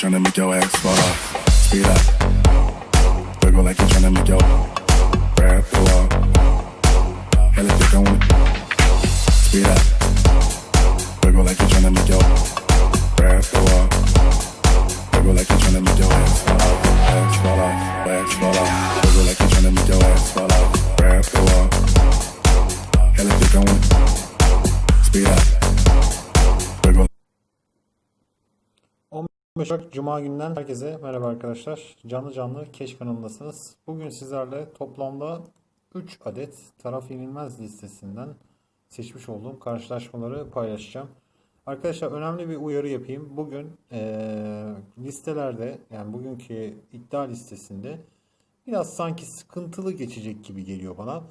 tryna make your ass fall off. Speed up. Wiggle like you're tryna make your breath go up. Hella thick on it. Speed up. Wiggle like you're tryna make your 15 Ocak Cuma günden herkese merhaba arkadaşlar. Canlı canlı Keş kanalındasınız. Bugün sizlerle toplamda 3 adet taraf yenilmez listesinden seçmiş olduğum karşılaşmaları paylaşacağım. Arkadaşlar önemli bir uyarı yapayım. Bugün eee, listelerde yani bugünkü iddia listesinde biraz sanki sıkıntılı geçecek gibi geliyor bana.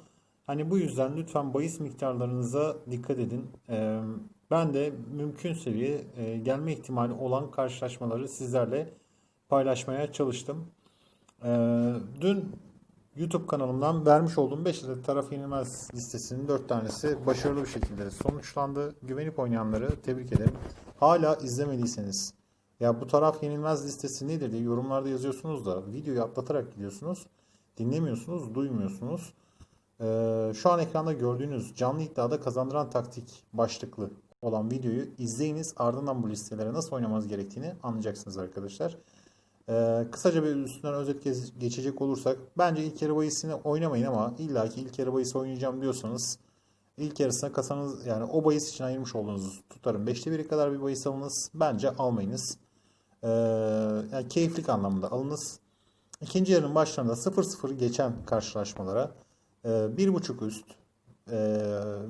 Hani bu yüzden lütfen bahis miktarlarınıza dikkat edin. Ee, ben de mümkün seviye e, gelme ihtimali olan karşılaşmaları sizlerle paylaşmaya çalıştım. Ee, dün YouTube kanalımdan vermiş olduğum 5 adet taraf yenilmez listesinin 4 tanesi başarılı bir şekilde sonuçlandı. Güvenip oynayanları tebrik ederim. Hala izlemediyseniz ya bu taraf yenilmez listesi nedir diye yorumlarda yazıyorsunuz da videoyu atlatarak gidiyorsunuz. Dinlemiyorsunuz, duymuyorsunuz. Ee, şu an ekranda gördüğünüz canlı iddiada kazandıran taktik başlıklı olan videoyu izleyiniz. Ardından bu listelere nasıl oynamanız gerektiğini anlayacaksınız arkadaşlar. Ee, kısaca bir üstünden özet geçecek olursak bence ilk yarı bahisini oynamayın ama illaki ilk yarı bahisi oynayacağım diyorsanız ilk yarısına kasanız yani o bahis için ayırmış olduğunuz tutarın 5'te 1'i kadar bir bahis alınız. Bence almayınız. Ee, yani keyiflik anlamda alınız. İkinci yarının başlarında 0-0 geçen karşılaşmalara e, bir buçuk üst e,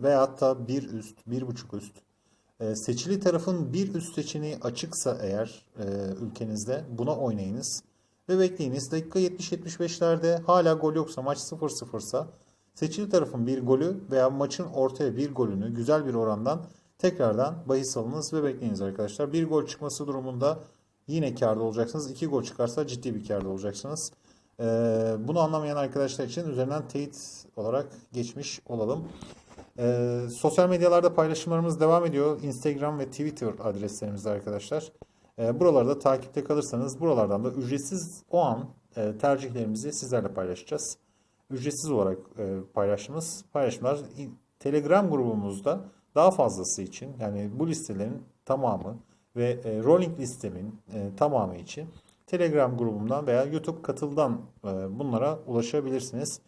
veyahut da bir üst, bir buçuk üst e, seçili tarafın bir üst seçeneği açıksa eğer e, ülkenizde buna oynayınız ve bekleyiniz. Dakika 70-75'lerde hala gol yoksa maç 0-0 ise seçili tarafın bir golü veya maçın ortaya bir golünü güzel bir orandan tekrardan bahis alınız ve bekleyiniz arkadaşlar. Bir gol çıkması durumunda yine kârda olacaksınız. İki gol çıkarsa ciddi bir kârda olacaksınız. Ee, bunu anlamayan arkadaşlar için üzerinden teyit olarak geçmiş olalım. Ee, sosyal medyalarda paylaşımlarımız devam ediyor. Instagram ve Twitter adreslerimizde arkadaşlar. Ee, buralarda takipte kalırsanız buralardan da ücretsiz o an e, tercihlerimizi sizlerle paylaşacağız. Ücretsiz olarak e, paylaştığımız paylaşımlar Telegram grubumuzda daha fazlası için yani bu listelerin tamamı ve e, rolling listemin e, tamamı için Telegram grubumdan veya YouTube katıldan e, bunlara ulaşabilirsiniz.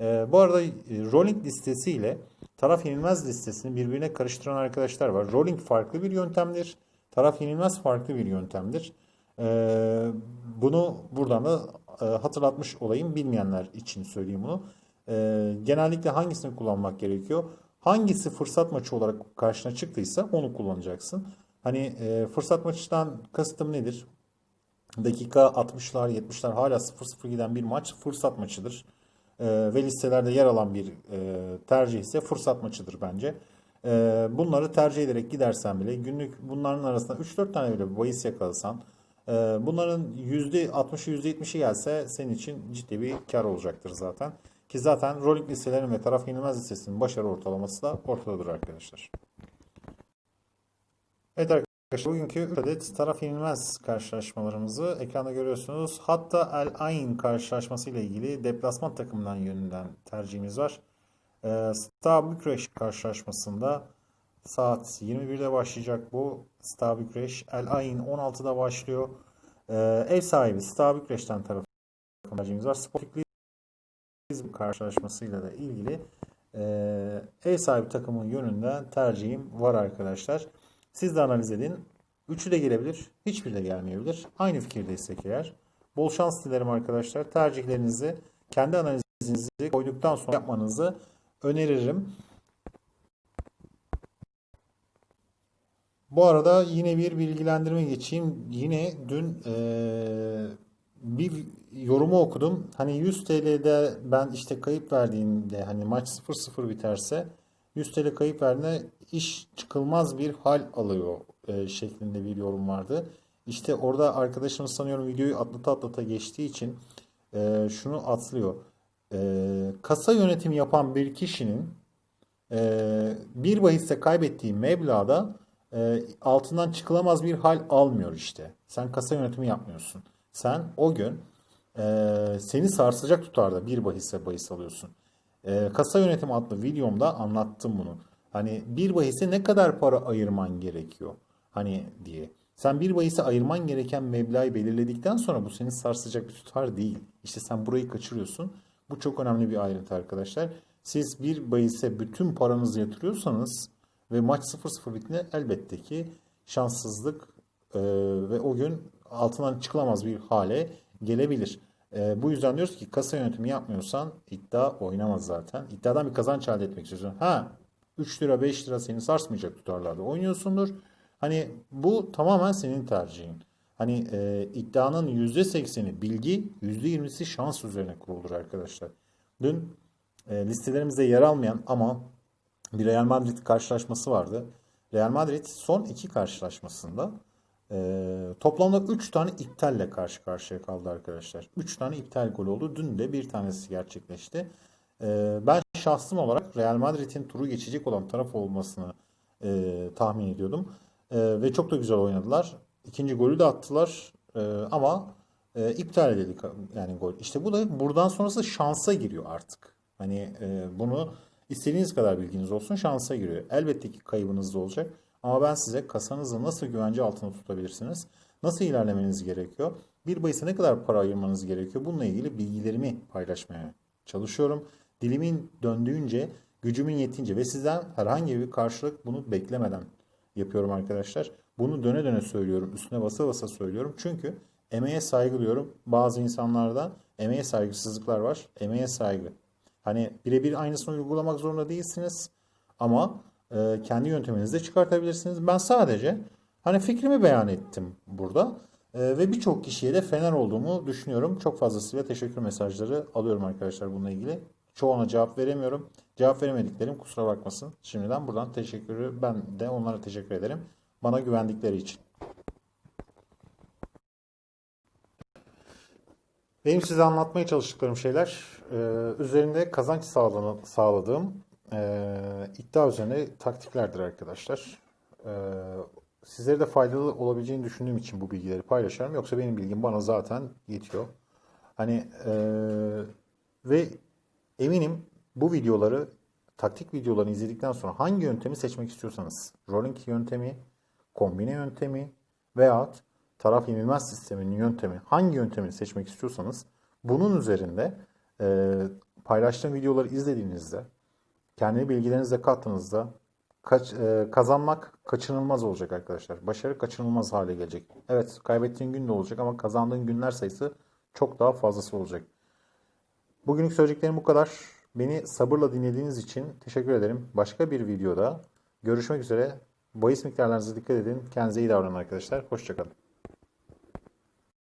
E, bu arada e, rolling listesi ile taraf yenilmez listesini birbirine karıştıran arkadaşlar var. Rolling farklı bir yöntemdir. Taraf yenilmez farklı bir yöntemdir. E, bunu buradan da e, hatırlatmış olayım. Bilmeyenler için söyleyeyim bunu. E, genellikle hangisini kullanmak gerekiyor? Hangisi fırsat maçı olarak karşına çıktıysa onu kullanacaksın. Hani e, fırsat maçından kastım nedir? Dakika 60'lar 70'ler hala 0-0 giden bir maç fırsat maçıdır. Ee, ve listelerde yer alan bir e, tercih ise fırsat maçıdır bence. Ee, bunları tercih ederek gidersen bile günlük bunların arasında 3-4 tane bile bahis yakalasan e, bunların %60'ı %70'i gelse senin için ciddi bir kar olacaktır zaten. Ki zaten rolling listelerin ve taraf yenilmez listesinin başarı ortalaması da ortadadır arkadaşlar. Evet arkadaşlar bugünkü 3 adet taraf yenilmez karşılaşmalarımızı ekranda görüyorsunuz. Hatta El Ain karşılaşması ile ilgili deplasman takımından yönünden tercihimiz var. Ee, Steaua Bükreş karşılaşmasında saat 21'de başlayacak bu Steaua Bükreş. El Ain 16'da başlıyor. Ee, ev sahibi Steaua Bükreş'ten tarafı tercihimiz var. Sporting Lisbon karşılaşmasıyla da ilgili e, ev sahibi takımın yönünden tercihim var arkadaşlar. Siz de analiz edin. Üçü de gelebilir, hiçbiri de gelmeyebilir. Aynı fikirdeysek eğer. Bol şans dilerim arkadaşlar. Tercihlerinizi kendi analizinizi koyduktan sonra yapmanızı öneririm. Bu arada yine bir bilgilendirme geçeyim. Yine dün eee, bir yorumu okudum. Hani 100 TL'de ben işte kayıp verdiğimde hani maç 0-0 biterse 100 TL kayıp verdiğinde iş çıkılmaz bir hal alıyor eee, şeklinde bir yorum vardı. İşte orada arkadaşımız sanıyorum videoyu atlata atlata geçtiği için eee, şunu atlıyor. Eee, kasa yönetimi yapan bir kişinin ee, bir bahiste kaybettiği meblağda e, altından çıkılamaz bir hal almıyor işte. Sen kasa yönetimi yapmıyorsun. Sen o gün e, seni sarsacak tutarda bir bahisse bahis alıyorsun. E, kasa yönetimi adlı videomda anlattım bunu. Hani bir bahise ne kadar para ayırman gerekiyor? Hani diye. Sen bir bahise ayırman gereken meblağı belirledikten sonra bu seni sarsacak bir tutar değil. İşte sen burayı kaçırıyorsun. Bu çok önemli bir ayrıntı arkadaşlar. Siz bir bahise bütün paranızı yatırıyorsanız ve maç 0-0 bittiğinde elbette ki şanssızlık e, ve o gün altından çıkılamaz bir hale gelebilir. E, bu yüzden diyoruz ki kasa yönetimi yapmıyorsan iddia oynamaz zaten. İddiadan bir kazanç elde etmek istiyorsun. Ha 3 lira 5 lira seni sarsmayacak tutarlarda oynuyorsundur. Hani bu tamamen senin tercihin. Hani e, iddianın %80'i bilgi, %20'si şans üzerine kuruludur arkadaşlar. Dün e, listelerimizde yer almayan ama bir Real Madrid karşılaşması vardı. Real Madrid son iki karşılaşmasında e, toplamda 3 tane iptalle karşı karşıya kaldı arkadaşlar. 3 tane iptal gol oldu. Dün de bir tanesi gerçekleşti. E, ben şahsım olarak Real Madrid'in turu geçecek olan taraf olmasını e, tahmin ediyordum. E, ve çok da güzel oynadılar. İkinci golü de attılar. Ama e, iptal edildi yani gol. İşte bu da buradan sonrası şansa giriyor artık. Hani e, bunu istediğiniz kadar bilginiz olsun şansa giriyor. Elbette ki kaybınız da olacak. Ama ben size kasanızı nasıl güvence altında tutabilirsiniz? Nasıl ilerlemeniz gerekiyor? Bir bahise ne kadar para ayırmanız gerekiyor? Bununla ilgili bilgilerimi paylaşmaya çalışıyorum. Dilimin döndüğünce, gücümün yetince ve sizden herhangi bir karşılık bunu beklemeden yapıyorum arkadaşlar. Bunu döne döne söylüyorum. Üstüne basa basa söylüyorum. Çünkü emeğe saygı duyuyorum. Bazı insanlarda emeğe saygısızlıklar var. Emeğe saygı. Hani birebir aynısını uygulamak zorunda değilsiniz. Ama e, kendi yönteminizde çıkartabilirsiniz. Ben sadece hani fikrimi beyan ettim burada. E, ve birçok kişiye de fener olduğumu düşünüyorum. Çok fazlasıyla teşekkür mesajları alıyorum arkadaşlar bununla ilgili. Çoğuna cevap veremiyorum. Cevap veremediklerim kusura bakmasın. Şimdiden buradan teşekkürü ben de onlara teşekkür ederim. Bana güvendikleri için. Benim size anlatmaya çalıştıklarım şeyler e, üzerinde kazanç sağladığım e, iddia üzerine taktiklerdir arkadaşlar. E, sizlere de faydalı olabileceğini düşündüğüm için bu bilgileri paylaşıyorum. Yoksa benim bilgim bana zaten yetiyor. Hani e, ve eminim bu videoları taktik videolarını izledikten sonra hangi yöntemi seçmek istiyorsanız rolling yöntemi, kombine yöntemi veyahut taraf yenilmez sisteminin yöntemi hangi yöntemi seçmek istiyorsanız bunun üzerinde e, paylaştığım videoları izlediğinizde kendi bilgilerinize kattığınızda kaç, e, kazanmak kaçınılmaz olacak arkadaşlar. Başarı kaçınılmaz hale gelecek. Evet kaybettiğin gün de olacak ama kazandığın günler sayısı çok daha fazlası olacak. Bugünlük söyleyeceklerim bu kadar. Beni sabırla dinlediğiniz için teşekkür ederim. Başka bir videoda görüşmek üzere. Bahis miktarlarınıza dikkat edin. Kendinize iyi davranın arkadaşlar. Hoşçakalın.